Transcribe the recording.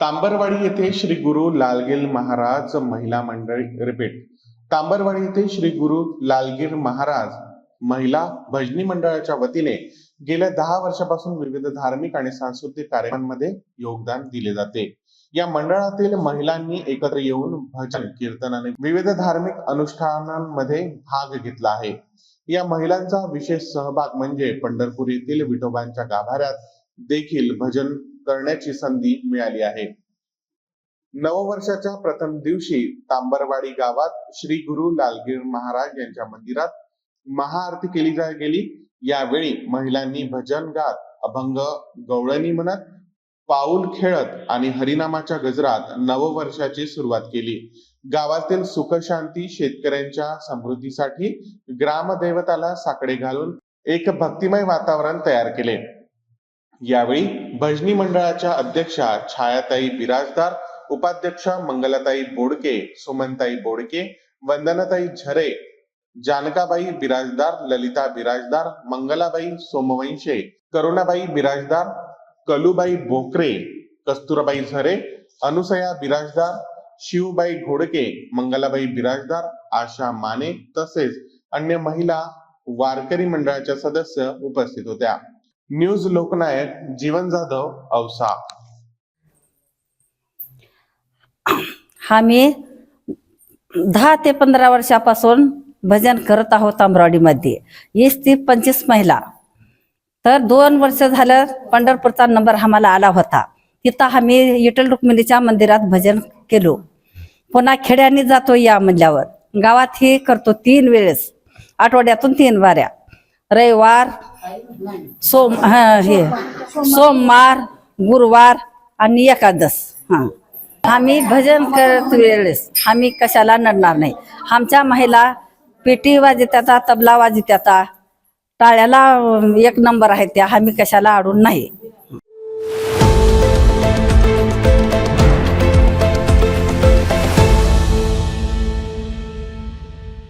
तांबरवाडी येथे श्री गुरु लालगिर महाराज महिला मंडळी रिपीट. तांबरवाडी येथे श्री गुरु लालगीर महाराज महिला भजनी मंडळाच्या वतीने गेल्या दहा वर्षापासून विविध धार्मिक आणि सांस्कृतिक कार्यक्रमांमध्ये योगदान दिले जाते. या मंडळातील महिलांनी एकत्र येऊन भजन कीर्तन आणि विविध धार्मिक अनुष्ठानांमध्ये भाग घेतला आहे. या महिलांचा विशेष सहभाग म्हणजे पंढरपूर येथील विठोबांच्या गाभाऱ्यात देखील भजन करण्याची संधी मिळाली आहे. नववर्षाच्या प्रथम दिवशी तांबरवाडी गावात श्री गुरु लालगीर महाराज यांच्या मंदिरात महाआरती केली जा गेली. यावेळी महिलांनी भजन गात अभंग गवळणी म्हणत पाऊल खेळत आणि हरिनामाच्या गजरात नववर्षाची सुरुवात केली. गावातील सुखशांती शेतकऱ्यांच्या समृद्धीसाठी ग्रामदैवताला साकडे घालून एक भक्तिमय वातावरण तयार केले. यावेळी भजनी मंडळाच्या अध्यक्षा छायाताई बिराजदार उपाध्यक्षा मंगलाताई बोडके सुमनताई बोडके वंदनाताई झरे जानकाबाई बिराजदार ललिता बिराजदार मंगलाबाई सोमवंशे करुणाबाई बिराजदार कलुबाई बोकरे कस्तुराबाई झरे अनुसया बिराजदार शिवबाई घोडके मंगलाबाई बिराजदार आशा माने तसेच अन्य महिला वारकरी मंडळाच्या सदस्य उपस्थित होत्या. न्यूज लोकनायक जीवन जाधव औसा. हा मी दहा ते पंधरा वर्षापासून भजन करत आहोत अमरावडीमध्ये वीस ते पंचवीस महिला. तर दोन वर्ष झालं पंढरपूरचा नंबर आम्हाला आला होता. तिथं आम्ही विठ्ठल रुक्मिणीच्या मंदिरात भजन केलो. पुन्हा खेड्याने जातो या म्हणल्यावर. गावात हे करतो तीन वेळेस. आठवड्यातून तीन वाऱ्या. रविवार सोम हे सोमवार गुरुवार आणि एकादश हा. आम्ही भजन करत वेळेस आम्ही कशाला नडणार नाही. आमच्या महिला पेटी वाजत्याता तबला वाजत्याता टाळ्याला एक नंबर आहे त्या. आम्ही कशाला अडून नाही.